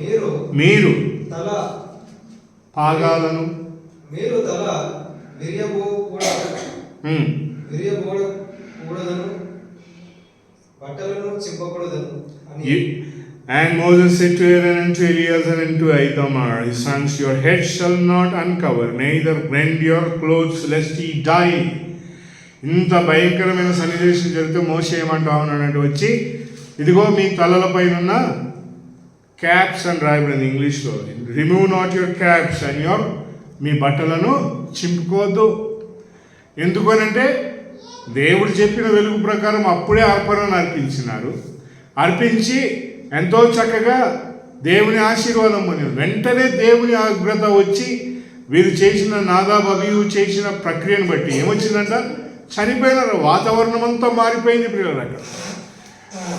మీరు మీరు తల పాగాలను మీరు తల. విరియబోడకూడదను బట్టలను చింపకూడదను అని And Moses said to Aaron and to Eleazar and to Ithamar, his sons, Your head shall not uncover, neither rend your clothes, lest ye die. ఇంత భయంకరమైన సన్నివేశం జరిగితే మోసే ఏమంటా ఉన్నాడంటే వచ్చి ఇదిగో మీ తలలపైన ఉన్న క్యాప్స్ అని రాయబడింది ఇంగ్లీష్లో. Remove not your caps and your మీ బట్టలను చింపుకోవద్దు. ఎందుకనంటే దేవుడు చెప్పిన వెలుగు ప్రకారం అప్పుడే అర్పణను అర్పించినారు అర్పించి ఎంతో చక్కగా దేవుని ఆశీర్వాదం పొందారు వెంటనే దేవుని ఆగ్రత వచ్చి వీరు చేసిన నాదాబియు చేసిన ప్రక్రియను బట్టి ఏమొచ్చిందంట? చనిపోయినారు. వాతావరణం అంతా మారిపోయింది పిల్లలు అక్కడ.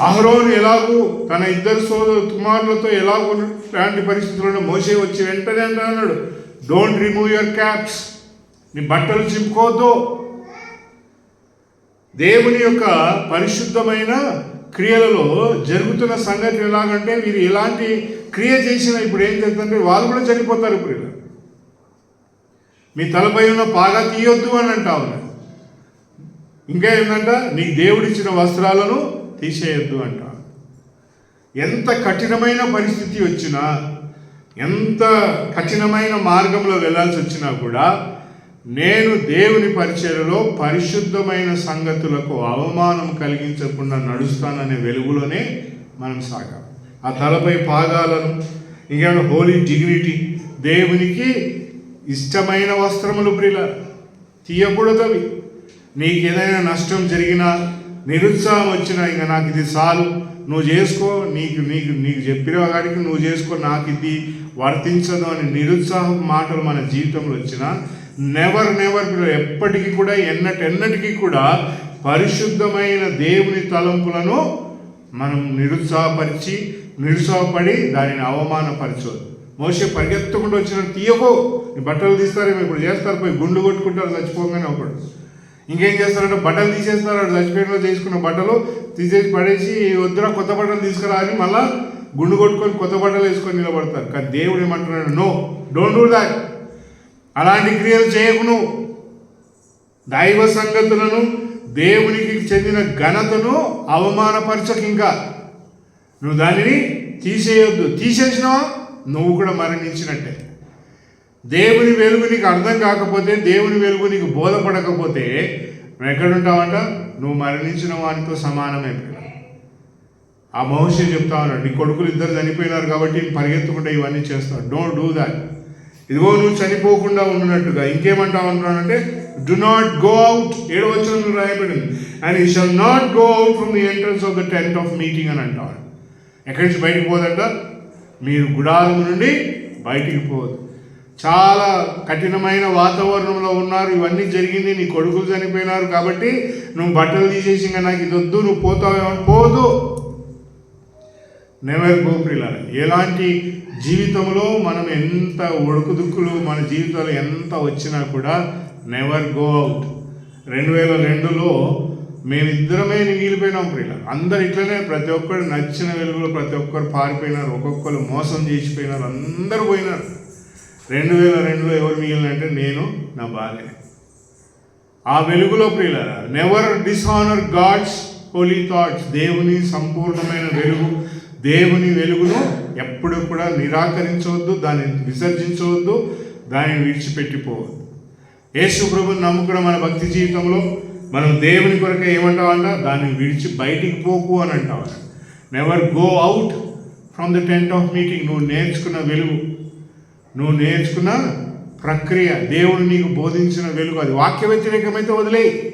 అహరోను ఎలాగూ తన ఇద్దరు సోదరు కుమారులతో ఎలాగూ లాంటి పరిస్థితుల్లో మోసే వచ్చి వెంటనే అన్నాడు డోంట్ రిమూవ్ యువర్ క్యాప్స్ నీ బట్టలు చింపుకోవద్దు. దేవుని యొక్క పరిశుద్ధమైన క్రియలలో జరుగుతున్న సంగతి ఎలాగంటే వీరు ఎలాంటి క్రియ చేసిన ఇప్పుడు ఏం చేస్తుందంటే వాళ్ళు కూడా చనిపోతారు ఇప్పుడు మీ తలపై ఉన్న పాగా తీయొద్దు అని అంటా ఉన్నారు. ఇంకా ఏంటంట నీ దేవుడిచ్చిన వస్త్రాలను తీసేయొద్దు అంట. ఎంత కఠినమైన పరిస్థితి వచ్చినా ఎంత కఠినమైన మార్గంలో వెళ్ళాల్సి వచ్చినా కూడా నేను దేవుని పరిచయలో పరిశుద్ధమైన సంగతులకు అవమానం కలిగించకుండా నడుస్తాననే వెలుగులోనే మనం సాగాం. ఆ తలపై పాదాలను ఇంకా హోలీ డిగ్నిటీ దేవునికి ఇష్టమైన వస్త్రములు ప్రిల తీయకూడదు అవి నీకు ఏదైనా నష్టం జరిగినా నిరుత్సాహం వచ్చినా ఇంకా నాకు ఇది చాలు. నువ్వు చేసుకో నీకు నీకు నీకు చెప్పిన వాడికి నువ్వు చేసుకో నాకు ఇది వర్తించదు అని నిరుత్సాహం మాటలు మన జీవితంలో వచ్చినా నెవర్ నెవర్ ఎప్పటికీ కూడా ఎన్నటెన్నటికీ కూడా పరిశుద్ధమైన దేవుని తలంపులను మనం నిరుత్సాహపరిచి నిరుత్సాహపడి దానిని అవమానపరచవద్దు మోసే పరిగెత్తకుండా వచ్చిన తీయకో. నీ బట్టలు తీస్తారేమో ఇప్పుడు చేస్తారు పోయి గుండు కొట్టుకుంటారు చచ్చిపోగానే ఒకడు. ఇంకేం చేస్తారంటే బట్టలు తీసేస్తారు అటు. చచ్చిపోయిన తీసుకున్న బట్టలు తీసేసి పడేసి వద్దురా కొత్త బట్టలు తీసుకురా అని మళ్ళా గుండు కొట్టుకొని కొత్త బట్టలు వేసుకొని నిలబడతారు. కానీ దేవుడు ఏమంటున్నాడు? No don't do that. అలాంటి క్రియలు చేయకు నువ్వు. దైవ సంగతులను దేవునికి చెందిన ఘనతను అవమానపరచకు ఇంకా. నువ్వు దానిని తీసేయొద్దు. తీసేసినావా? నువ్వు కూడా మరణించినట్టే. దేవుని వెలుగు నీకు అర్థం కాకపోతే దేవుని వెలుగు నీకు బోధపడకపోతే నువ్వు ఎక్కడుంటావంట? నువ్వు మరణించిన వానితో సమానమే ఆ మహర్షి చెప్తా ఉన్నాడు నీ కొడుకులు ఇద్దరు చనిపోయినారు కాబట్టి పరిగెత్తకుండా ఇవన్నీ చేస్తావు. డోంట్ డూ దాట్ ఇదిగో నువ్వు చనిపోకుండా ఉన్నట్టుగా ఇంకేమంటావు అంటున్నానంటే డు నాట్ గో అవుట్ ఏడు వచ్చిన రాయబడింది. అండ్ ఈ shall not go out from the entrance of the tent of meeting అని అంటాడు ఎక్కడి నుంచి బయటికి పోదంట? మీరు గుడారం నుండి బయటికి పోదు. చాలా కఠినమైన వాతావరణంలో ఉన్నారు. ఇవన్నీ జరిగింది. నీ కొడుకులు చనిపోయినారు కాబట్టి నువ్వు బట్టలు తీసేసి ఇంకా నాకు ఇది వద్దు నువ్వు పోతావేమో పోదు. నెవర్ గో ఎలాంటి జీవితంలో మనం ఎంత ఒడుకుదుక్కులు మన జీవితంలో ఎంత వచ్చినా కూడా నెవర్ గో అవుట్ రెండు వేల రెండులో మేమిద్దరమే మిగిలిపోయినాం ప్రియుల అందరు ఇట్లనే ప్రతి ఒక్కరు నచ్చిన వెలుగులో ప్రతి ఒక్కరు పారిపోయినారు. ఒక్కొక్కరు మోసం చేసిపోయినారు. అందరూ పోయినారు. రెండు వేల రెండులో ఎవరు మిగిలినంటే నేను నా భార్య. ఆ వెలుగులో ప్రియుల never dishonour God's holy thoughts దేవుని సంపూర్ణమైన వెలుగు దేవుని వెలుగును ఎప్పుడు కూడా నిరాకరించవద్దు దాన్ని విసర్జించవద్దు దానిని విడిచిపెట్టిపోవద్దు. యేసు ప్రభుని నమ్ముకున్న మన భక్తి జీవితంలో మనం దేవుని కొరకే ఏమంటామంట? దాన్ని విడిచి బయటికి పోకు అని అంటాం never go out from the tent of meeting నువ్వు నేర్చుకున్న వెలుగు. నువ్వు నేర్చుకున్న ప్రక్రియ దేవుడు నీకు బోధించిన వెలుగు. అది వాక్య వ్యతిరేకమైతే వదిలేయి.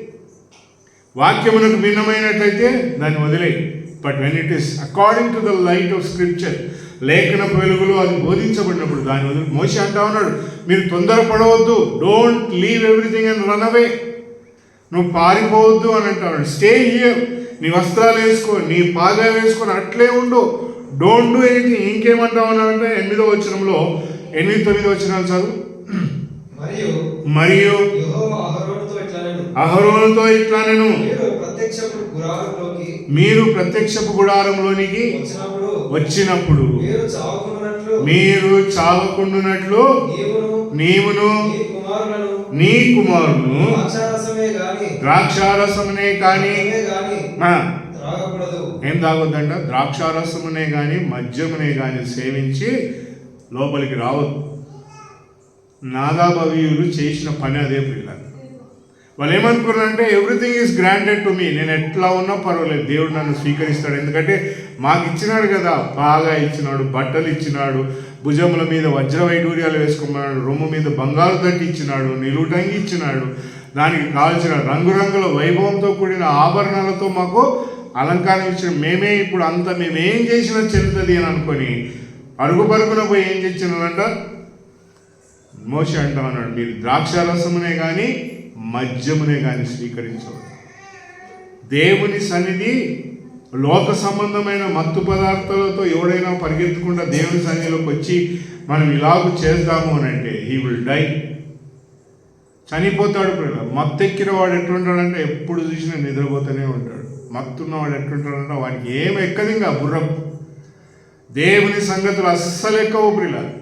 వాక్యమునకు భిన్నమైనట్లయితే దాన్ని వదిలేయి. But when it is according to the light of scripture లేఖన వెలుగులో అది బోధించబడినప్పుడు దాని వదిలి. మోసి అంటా ఉన్నాడు మీరు తొందరపడవద్దు. Don't leave everything and run away నువ్వు పారిపోవద్దు అని అంటాడు స్టే హియర్ నీ వస్త్రాలు వేసుకో. నీ పాదాలు వేసుకొని అట్లే ఉండు. డోంట్ డూ ఎనీథింగ్ ఇంకేమంటావు అని అంటే ఎనిమిదో వచనంలో ఎనిమిది తొమ్మిది వచనాలు చదువు. మరియు అహరోనుతో ఇట్లా నేను మీరు ప్రత్యక్షపు గుడారంలోనికి వచ్చినప్పుడు మీరు చావకుండునట్లు నీవును నీ కుమారును ద్రాక్షారసమునే కాని ఏం తాగొద్దంట? ద్రాక్షారసమునే గాని మద్యమునే గాని సేవించి లోపలికి రావద్దు. నాదాభవీయులు చేసిన పని అదే పిల్లలు వాళ్ళు ఏమనుకున్నారంటే everything is granted to me నేను ఎట్లా ఉన్నా పర్వాలేదు. దేవుడు నన్ను స్వీకరిస్తాడు. ఎందుకంటే మాకు ఇచ్చినాడు కదా. బాగా ఇచ్చినాడు బట్టలు ఇచ్చినాడు భుజముల మీద వజ్ర వైడూర్యాలు వేసుకున్నాడు రొమ్ము మీద బంగారు తట్టి ఇచ్చినాడు నిలువుటంగి ఇచ్చినాడు. దానికి కావాల్సిన రంగురంగుల వైభవంతో కూడిన ఆభరణాలతో మాకు అలంకారం ఇచ్చిన మేమే ఇప్పుడు అంత మేమేం చేసినా చెల్లుతుంది అని అనుకొని అరుగు పరుగున పోయి ఏం చేసినారంట మోష అంటా ఉన్నాడు మీరు ద్రాక్షారసమునే కానీ మద్యమునే కానీ స్వీకరించవద్దు. దేవుని సన్నిధి లోక సంబంధమైన మత్తు పదార్థాలతో ఎవడైనా పరిగెత్తకుండా దేవుని సన్నిధిలోకి వచ్చి మనం ఇలాగూ చేద్దాము అని అంటే హీ విల్ డై చనిపోతాడు పిల్లలు. మత్తు ఎక్కిన వాడు ఎట్లుంటాడంటే ఎప్పుడు చూసినా నిద్రపోతూనే ఉంటాడు. మత్తున్నవాడు ఎట్లుంటాడంటే వాడికి ఏం ఎక్కదు ఇంకా దేవుని సంగతులు అస్సలు ఎక్కువ పిల్లలు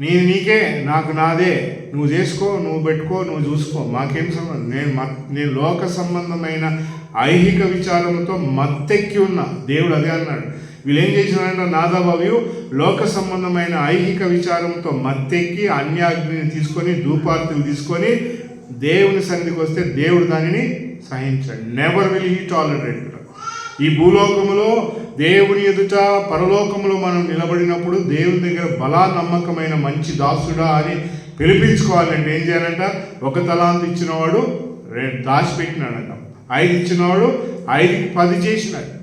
నీ నీకే నాకు నాదే. నువ్వు చేసుకో నువ్వు పెట్టుకో నువ్వు చూసుకో. మాకేం సంబంధం? నేను మత్ నేను లోక సంబంధమైన ఐహిక విచారంతో మత్తెక్కి ఉన్నా. దేవుడు అదే అన్నాడు. వీళ్ళు ఏం చేసినారంటే నాదాబాబు లోక సంబంధమైన ఐహిక విచారంతో మత్తెక్కి అన్యాగ్ని తీసుకొని ధూపార్తులు తీసుకొని దేవుని సన్నిధికి వస్తే దేవుడు దానిని సహించాడు. నెవర్ విల్ హీ టాలరేట్ ఈ భూలోకములో దేవుని ఎదుట పరలోకములో మనం నిలబడినప్పుడు దేవుని దగ్గర బలా నమ్మకమైన మంచి దాసుడా అని పిలిపించుకోవాలంటే ఏం చేయాలంట? ఒక తలాంత ఇచ్చినవాడు రెండు దాచిపెట్టినాడంట. ఐదు ఇచ్చినవాడు ఐదుకి పది చేసినాడు.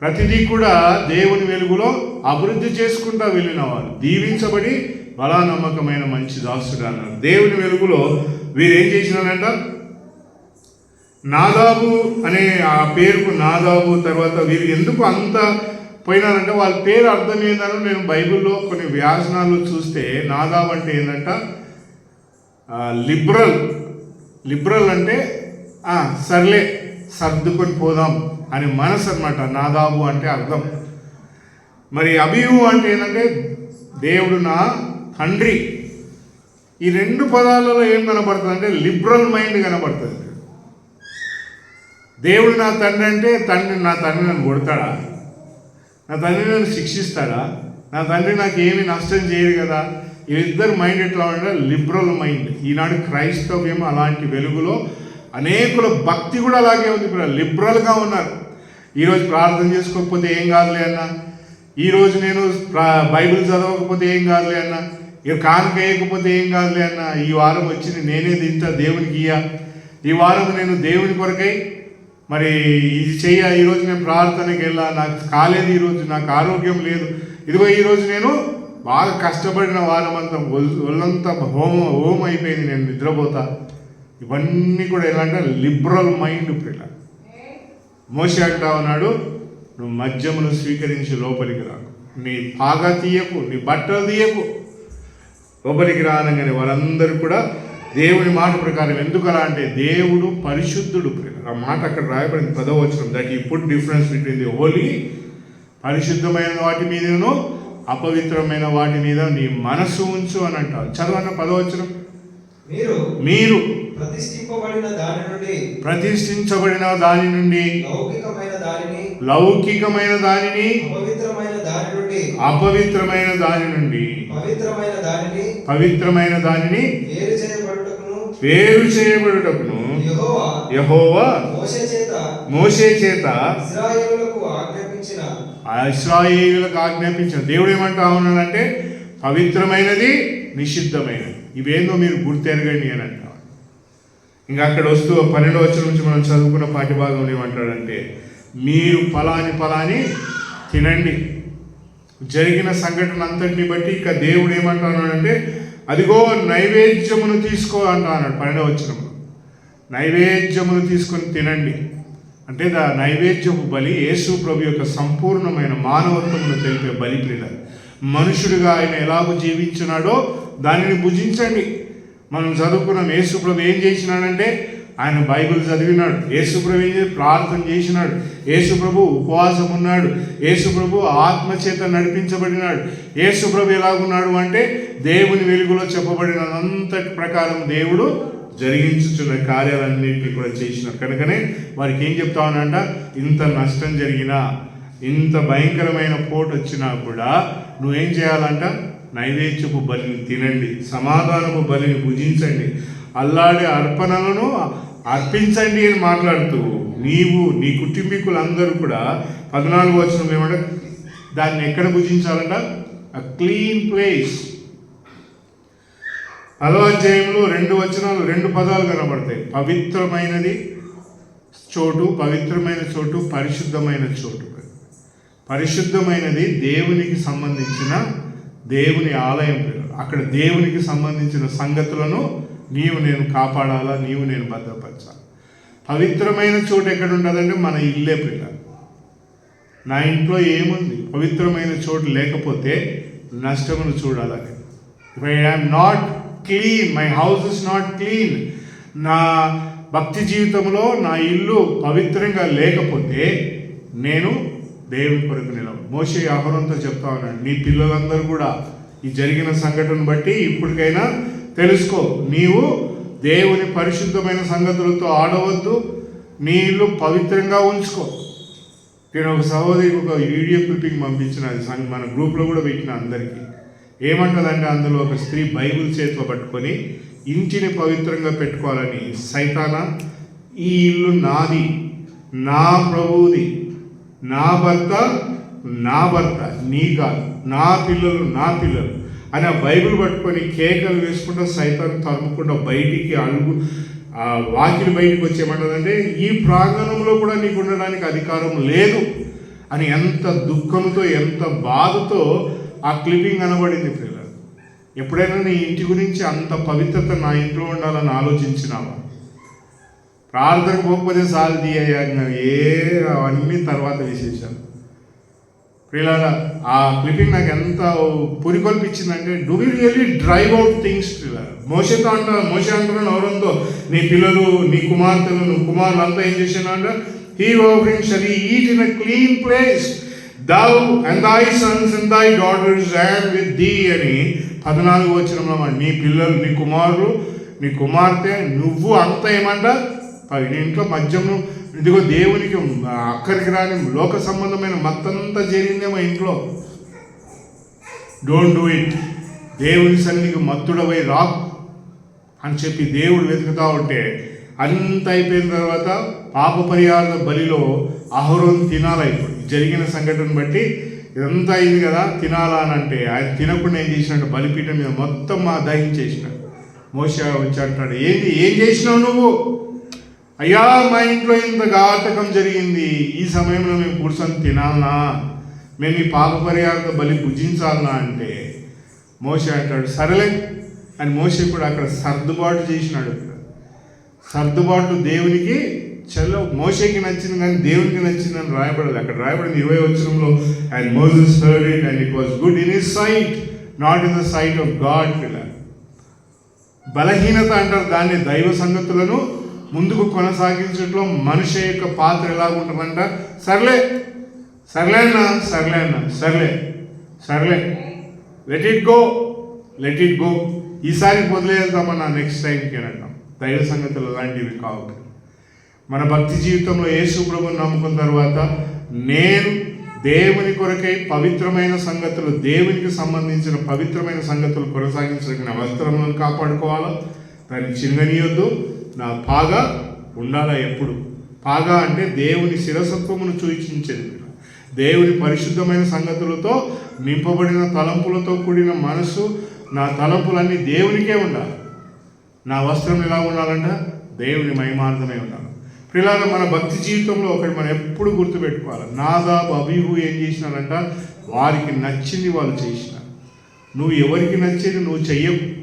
ప్రతిదీ కూడా దేవుని వెలుగులో అభివృద్ధి చేసుకుంటా వెళ్ళినవాడు. దీవించబడి బలా నమ్మకమైన మంచి దాసుడు అన్నారు దేవుని వెలుగులో వీరు ఏం చేసినారంట నాదాబు అనే ఆ పేరుకు నాదాబు తర్వాత వీరు ఎందుకు అంత పోయినారంటే వాళ్ళ పేరు అర్థం ఏంటనో నేను బైబిల్లో కొన్ని వ్యాసనాలు చూస్తే నాదాబు అంటే ఏంటంట లిబరల్. లిబరల్ అంటే సర్లే సర్దుకొని పోదాం అని మనసు అనమాట నాదాబు అంటే అర్థం. మరి అభియు అంటే ఏంటంటే దేవుడు నా తండ్రి. ఈ రెండు పదాలలో ఏం కనబడుతుంది అంటే లిబరల్ మైండ్ కనబడుతుంది. దేవుడు నా తండ్రి అంటే తండ్రి నా తండ్రి నన్ను కొడతాడా? నా తండ్రి నన్ను శిక్షిస్తాడా? నా తండ్రి నాకు ఏమి నష్టం చేయడు కదా? వీళ్ళిద్దరు మైండ్ ఎట్లా ఉంటే లిబరల్ మైండ్. ఈనాడు క్రైస్తవ్యం అలాంటి వెలుగులో అనేకుల భక్తి కూడా అలాగే ఉంది ఇప్పుడు లిబరల్గా ఉన్నారు. ఈరోజు ప్రార్థన చేసుకోకపోతే ఏం కాదులే అన్న. ఈరోజు నేను బైబిల్ చదవకపోతే ఏం కాదులే అన్న. ఇక కానుక వేయకపోతే ఏం కాదులే అన్న. ఈ వారం వచ్చింది నేనే తింటా దేవునికి ఇయ్య. ఈ వారం నేను దేవుని కొరకై మరి ఇది చెయ్య ఈరోజు నేను ప్రార్థనకి వెళ్ళా నాకు కాలేదు ఈరోజు నాకు ఆరోగ్యం లేదు. ఇదిగో ఈరోజు నేను బాగా కష్టపడిన వారం అంతా ఒల్- ఒళ్ళంతా హోమ హోమ్ అయిపోయింది నేను నిద్రపోతా. ఇవన్నీ కూడా ఎలా అంటే లిబరల్ మైండ్ పిల్ల. మోసే అంటా ఉన్నాడు నువ్వు మద్యమును స్వీకరించి లోపలికి రా. నీ పాగా తీయకు నీ బట్టలు తీయకు. లోపలికి రానగానే వారందరూ కూడా దేవుని మాట ప్రకారం ఎందుకు అలా అంటే దేవుడు పరిశుద్ధుడు. ఆ మాట అక్కడ రాయబడింది పదవచనం that ye put difference between the holy పరిశుద్ధమైన వాటి మీదను అపవిత్రమైన వాటి మీద నీ మనసు ఉంచు అని అంటారు. చదవన్న పదవచనం మీరు మీరు ప్రతిష్ఠింపబడిన దాని నుండి ప్రతిష్ఠించబడిన దాని నుండి లౌకికమైన దానిని లౌకికమైన దానిని అపవిత్రమైన దాని నుండి అపవిత్రమైన దాని నుండి పవిత్రమైన దానిని పవిత్రమైన దానిని వేరు వేరు చేయబడుటకును యెహోవా యహోవా మోషే చేత మోసే చేత ఇస్రాయేలులకు ఆజ్ఞాపించిన దేవుడు ఏమంటా ఉన్నాడంటే పవిత్రమైనది నిషిద్ధమైనది. ఇవేందో మీరు గుర్తెరగండి అని అంటారు ఇంకా అక్కడ వస్తూ పన్నెండు వచ్చిన నుంచి మనం చదువుకున్న పాఠ్యభాగంలో ఏమంటాడంటే మీరు ఫలాని ఫలాని తినండి. జరిగిన సంఘటన అంతటిని బట్టి ఇక దేవుడు ఏమంటున్నాడంటే అదిగో నైవేద్యమును తీసుకో అంటున్నాడు పన్నెండవ వచ్చినప్పుడు నైవేద్యమును తీసుకొని తినండి. అంటే దా నైవేద్యపు బలి యేసు ప్రభు యొక్క సంపూర్ణమైన మానవత్వమును తెలిపే బలి మనుషుడిగా ఆయన ఎలాగో జీవించినాడో దానిని భుజించండి. మనం చదువుకున్నాం యేసు ప్రభు ఏం చేసినాడంటే ఆయన బైబిల్ చదివినాడు. యేసుప్రభు ప్రార్థన చేసినాడు. యేసుప్రభు ఉపవాసం ఉన్నాడు. యేసుప్రభు ఆత్మచేత నడిపించబడినాడు. యేసుప్రభు ఎలాగున్నాడు అంటే దేవుని వెలుగులో చెప్పబడినంతటి ప్రకారం దేవుడు జరిగించుచున్న కార్యాలన్నింటినీ కూడా చేసినాడు. కనుకనే వారికి ఏం చెప్తా ఉన్నాడంట? ఇంత నష్టం జరిగినా ఇంత భయంకరమైన పోటు వచ్చినా కూడా నువ్వేం చేయాలంట? నైవేద్యపు బలిని తినండి. సమాధానపు బలిని భుజించండి. అల్లాడి అర్పణలను అర్పించండి అని మాట్లాడుతూ నీవు నీ కుటుంబీకులందరూ కూడా పద్నాలుగు వచ్చిన ఏమంటే దాన్ని ఎక్కడ భుజించాలంట? అ క్లీన్ ప్లేస్ పదో అధ్యాయంలో రెండు వచనాలు రెండు పదాలు కనబడతాయి. పవిత్రమైనది చోటు పవిత్రమైన చోటు పరిశుద్ధమైన చోటు. పరిశుద్ధమైనది దేవునికి సంబంధించిన దేవుని ఆలయం అక్కడ దేవునికి సంబంధించిన సంగతులను నీవు నేను కాపాడాలా నీవు నేను భద్రపరచాలి? పవిత్రమైన చోటు ఎక్కడ ఉంటుందంటే మన ఇల్లే పిల్ల. నా ఇంట్లో ఏముంది? పవిత్రమైన చోటు లేకపోతే నష్టమును చూడాలని if I am not clean my house is not clean నా భక్తి జీవితంలో నా ఇల్లు పవిత్రంగా లేకపోతే నేను దేవుని కొరకు నిలవ మోసే ఆహ్వానంతో చెప్తా ఉన్నాడు నీ పిల్లలందరూ కూడా ఈ జరిగిన సంఘటన బట్టి ఇప్పటికైనా తెలుసుకో నీవు దేవుని పరిశుద్ధమైన సంగతులతో ఆడవద్దు నీ ఇల్లు పవిత్రంగా ఉంచుకో. నేను ఒక సహోదరికి ఒక వీడియో క్లిప్పింగ్ పంపించిన అది మన గ్రూప్లో కూడా పెట్టిన అందరికీ. ఏమంటుందంటే అందులో ఒక స్త్రీ బైబిల్ చేతిలో పట్టుకొని ఇంటిని పవిత్రంగా పెట్టుకోవాలని సైతాన ఈ ఇల్లు నాది నా ప్రభువుది నా భర్త నా భర్త నీ కాదు నా పిల్లలు నా పిల్లలు. అని ఆ బైబిల్ పట్టుకొని కేకలు వేసుకుంటూ సైతాన్ని తరుముకుంటూ బయటికి అడుగు వాకిలి బయటికి వచ్చేమంటారంటే ఈ ప్రాంగణంలో కూడా నీకు ఉండడానికి అధికారం లేదు అని ఎంత దుఃఖంతో ఎంత బాధతో ఆ క్లిప్పింగ్ కనబడింది పిల్లలు. ఎప్పుడైనా నీ ఇంటి గురించి అంత పవిత్రత నా ఇంట్లో ఉండాలని ఆలోచించినావా? ప్రార్థన పోకపోతే సాల్ తీయ్యా ఏ అవన్నీ తర్వాత విశేషాలు. ప్రియులారా ఆ క్లిప్పింగ్ నాకు ఎంత పురికొల్పించిందంటే do we really drive out things ప్రియులారా? మోసతో అంట మోస అంటున్న ఎవరంతో నీ పిల్లలు నీ కుమార్తెలు నువ్వు కుమారులు అంతా ఏం చేసినా he offering shall eat in a clean place thou and thy sons and thy daughters and with thee అని పద్నాలుగు వచ్చిన నీ పిల్లలు నీ కుమారులు నీ కుమార్తె నువ్వు అంతా ఏమంట? ఇంట్లో మద్యము ఇదిగో దేవునికి అక్కడికి రాని లోక సంబంధమైన మత్తంతా జరిగిందేమో ఇంట్లో. డోంట్ డూ ఇట్ దేవుని సన్నిధికి మత్తుడవై రా అని చెప్పి దేవుడు వెతుకుతా ఉంటే అంత అయిపోయిన తర్వాత పాప పరిహార బలిలో అహోరం తినాలా జరిగిన సంఘటన బట్టి ఇదంతా అయింది కదా తినాలా అని అంటే ఆయన తినకుండా ఏం చేసినట్టు బలిపీఠం మీద మొత్తం మా దహించేసినాడు మోస వచ్చి అంటాడు ఏంది? ఏం చేసినావు నువ్వు? అయ్యా మా ఇంట్లో ఇంత ఘాతకం జరిగింది. ఈ సమయంలో మేము కూర్చొని తినాలనా మేము ఈ పాప పరిహార బలి భుజించాలనా అంటే? మోసే అంటాడు సరేలే. అని మోసే కూడా అక్కడ సర్దుబాటు చేసినాడు. సర్దుబాటు దేవునికి చలో మోసేకి నచ్చింది కానీ దేవునికి నచ్చిందని రాయబడదు అక్కడ రాయబడింది ఇరవై వచ్చరంలో and Moses heard it and it was good in his sight not in the sight of God బలహీనత అంటారు దాన్ని దైవ సంగతులను. ముందుకు కొనసాగించడంలో మనిషి యొక్క పాత్ర ఎలాగుంటుందంట? సర్లే. సర్లే అన్న సర్లే అన్న సర్లే. సర్లే. Let it go let it go ఈసారి వదిలేద్దామన్నా నెక్స్ట్ టైంకి అంటాం దైవ సంగతులు అలాంటివి కావు. మన భక్తి జీవితంలో యేసు ప్రభుని నమ్ముకున్న తర్వాత నేను దేవుని కొరకై పవిత్రమైన సంగతులు దేవునికి సంబంధించిన పవిత్రమైన సంగతులు కొనసాగించడానికి వస్త్రములను కాపాడుకోవాలా? దాన్ని చిన్ననీయొద్దు నా పాగా ఉండాలా ఎప్పుడు? పాగా అంటే దేవుని శిరసత్వమును సూచించేది. దేవుని పరిశుద్ధమైన సంగతులతో నింపబడిన తలంపులతో కూడిన మనసు నా తలంపులన్నీ దేవునికే ఉండాలి. నా వస్త్రం ఎలా ఉండాలంట? దేవుని మహిమార్థమే ఉండాలి. పిల్లల మన భక్తి జీవితంలో ఒకటి మనం ఎప్పుడు గుర్తుపెట్టుకోవాలి. నాదాబు అభిహు ఏం చేసినారంట? వారికి నచ్చింది వాళ్ళు చేసిన నువ్వు ఎవరికి నచ్చేది నువ్వు చెయ్యవు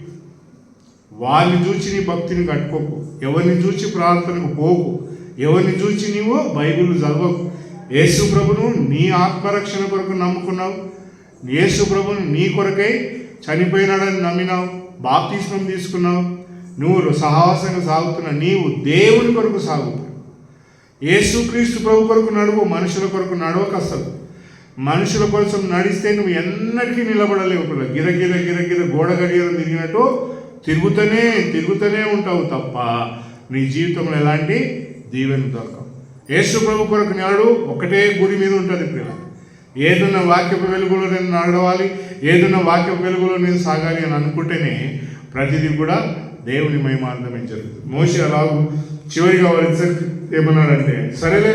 వారిని చూచి నీ భక్తిని కట్టుకోకు. ఎవరిని చూచి ప్రార్థనకు పోకు ఎవరిని చూచి నీవు బైబిల్ చదవకు. యేసు ప్రభును నీ ఆత్మరక్షణ కొరకు నమ్ముకున్నావు. యేసు ప్రభును నీ కొరకై చనిపోయినాడని నమ్మినావు. బాప్తిస్మం తీసుకున్నావు. నువ్వు సాహసంగా సాగుతున్న నీవు దేవుని కొరకు సాగుతున్నావు యేసుక్రీస్తు ప్రభు కొరకు నడువు మనుషుల కొరకు నడవక అసలు. మనుషుల కోసం నడిస్తే నువ్వు ఎన్నటికీ నిలబడలేవు గిర గిర గిర గిర గోడ గడియలు తిరిగినట్టు తిరుగుతూనే తిరుగుతూనే ఉంటావు తప్ప నీ జీవితంలో ఎలాంటి దీవెన దొరకవు. యేసు ప్రభు కొరకు నాడు ఒకటే గురి మీద ఉంటుంది పిల్ల ఏదున్న వాక్యపు వెలుగులో నేను నడవాలి ఏదున్న వాక్యపు వెలుగులో నేను సాగాలి అని అనుకుంటేనే ప్రతిదీ కూడా దేవుని మహిమార్థమే జరుగుతుంది. మోషి అలాగూ చివరిగా వారి ఏమన్నాడంటే సరేలే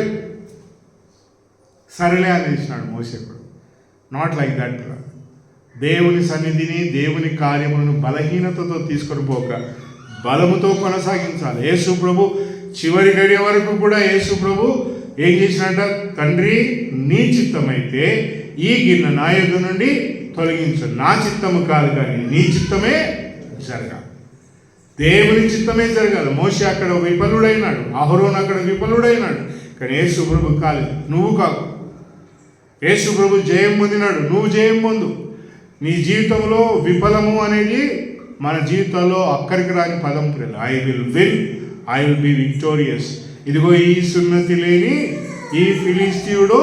సరేలే అని ఇచ్చినాడు మోసేపుడు నాట్ లైక్ దట్ దేవుని సన్నిధిని దేవుని కార్యములను బలహీనతతో తీసుకొని పోక బలముతో కొనసాగించాలి. యేసు ప్రభు చివరి గడియ వరకు కూడా యేసు ప్రభు ఏం చేసినట? తండ్రి నీ చిత్తమైతే ఈ గిన్నె నా యొద్ద నుండి తొలగించు. నా చిత్తము కాదు కానీ నీ చిత్తమే జరగాలి. దేవుని చిత్తమే జరగాలి. మోషి అక్కడ విఫలుడైనాడు. అహరోన్ అక్కడ విఫలుడైనాడు. కానీ యేసు ప్రభు కాలేదు. నువ్వు కాదు యేసు ప్రభు జయం పొందినాడు. నువ్వు జయం పొందు. నీ జీవితంలో విఫలము అనేది మన జీవితంలో అక్కడికి రాని పదం పిల్లలు. I will win I will be victorious ఇదిగో ఈ సున్నతి లేని ఈ ఫిలిస్తీయుడు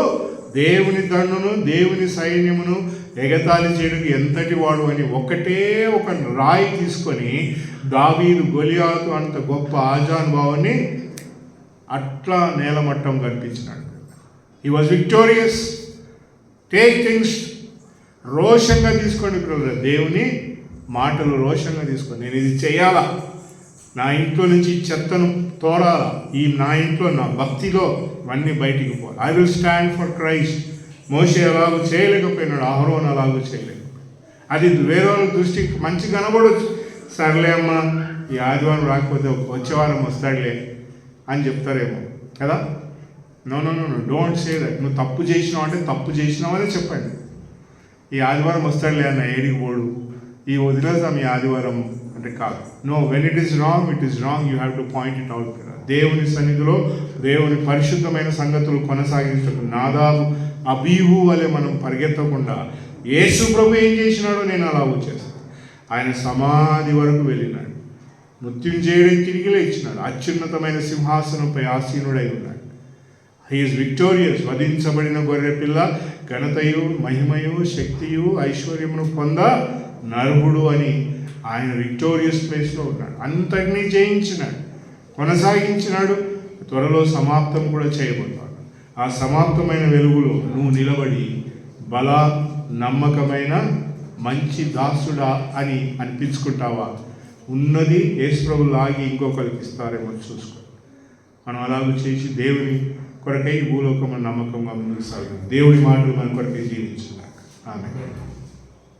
దేవుని దండును దేవుని సైన్యమును ఎగతాళి చేయడానికి ఎంతటి వాడు అని ఒకటే ఒక రాయి తీసుకొని దావీదు గొలియాతు అంత గొప్ప ఆజానుభావాన్ని అట్లా నేలమట్టం కనిపించినాడు. He was victorious take things రోషంగా తీసుకోండి బ్రదర్. దేవుని మాటలు రోషంగా తీసుకోండి. నేను ఇది చేయాలా? నా ఇంట్లో నుంచి ఈ చెత్తను తోడాలా ఈ నా ఇంట్లో నా భక్తిలో ఇవన్నీ బయటికి పోవాలి. I will stand for Christ మోసే అలాగూ చేయలేకపోయినాడు. ఆహరోన్ అలాగూ చేయలేకపోయాడు. అది వేరే వాళ్ళ దృష్టికి మంచి కనబడవచ్చు సర్లే అమ్మా ఈ ఆదివారం రాకపోతే వచ్చే వారం వస్తాడులే అని చెప్తారేమో. కదా? No no no no don't say that నువ్వు తప్పు చేసినావు అంటే తప్పు చేసినావు అనే చెప్పండి. ఈ ఆదివారం వస్తాడులే అన్న ఏడికి పోడు. ఈ వదిలేస్తాం ఈ ఆదివారం అంటే కాదు. No when it is wrong it is wrong you have to point it out దేవుని సన్నిధిలో దేవుని పరిశుద్ధమైన సంగతులు కొనసాగించడం నాదాబు అబీహు వలె మనం పరిగెత్తకుండా యేసు ప్రభు ఏం చేసినాడో నేను అలా వచ్చేస్తాను ఆయన సమాధి వరకు వెళ్ళినాడు. మృత్యుంజయుడై తిరిగి లేచినాడు. అత్యున్నతమైన సింహాసనంపై ఆసీనుడై ఉన్నాడు. హీఈస్ విక్టోరియస్ వధించబడిన గొర్రె పిల్ల ఘనతయు మహిమయు శక్తియు ఐశ్వర్యమును పొంద నరుడు అని ఆయన విక్టోరియస్ ప్లేస్లో ఉన్నాడు. అంతటినీ జయించినాడు. కొనసాగించినాడు. త్వరలో సమాప్తం కూడా చేయబోతాడు ఆ సమాప్తమైన వెలుగులో నువ్వు నిలబడి బల నమ్మకమైన మంచి దాసుడా అని అనిపించుకుంటావా? ఉన్నది యేసుప్రభు లాగి ఇంకొకరికి ఇస్తారేమో చూసుకో. మనం అలాగ చేసి దేవుని కొరకై భూలోకము నమ్మకంగా ముందుకు సాగు దేవుడి మాటలు మన కొరకై జీవించున్నాక ఆమె